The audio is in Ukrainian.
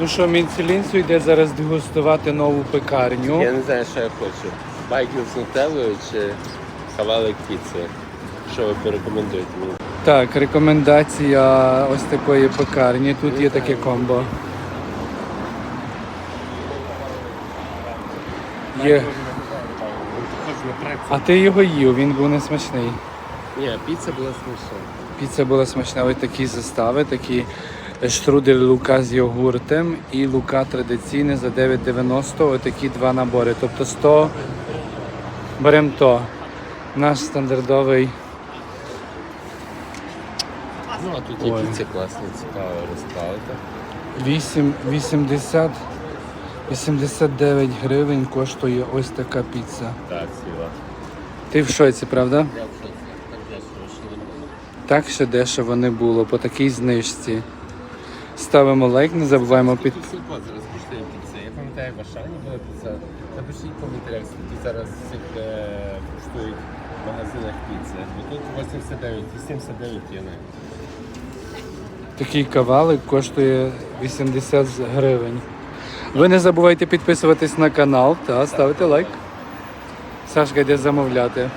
Ну що, Мінцелінцю йде зараз дегустувати нову пекарню. Я не знаю, що я хочу. Байків з нутеллою чи хавалик піци. Що ви порекомендуєте мені? Так, рекомендація ось такої пекарні. Тут є таке комбо. Є. А ти його їв, він був не смачний. Ні, піца була смачна. Піца була смачна, ось такі застави, такі штрудель лука з йогуртом і лука традиційне за 9,90, отакі два набори. Тобто 100 беремо то. Наш стандартовий. Ну, а тут є Ой. піца класна, цікаво розставити. 8, 80, 89 гривень коштує ось така піца. Так, сіла. Ти в шоці, правда? Я в шоці. Так дешево, ще дешево не було по такій знижці. Ставимо лайк, не забуваємо під. Зараз коштує піца. Я пам'ятаю, в Ашані була піца. Напишіть в коментарях, скільки зараз цих е, коштують в магазинах піци. Бо тут 89, 89 є навіть. Такий кавалик коштує 80 гривень. Ви не забувайте підписуватись на канал та ставити лайк. Сашка йде замовляти.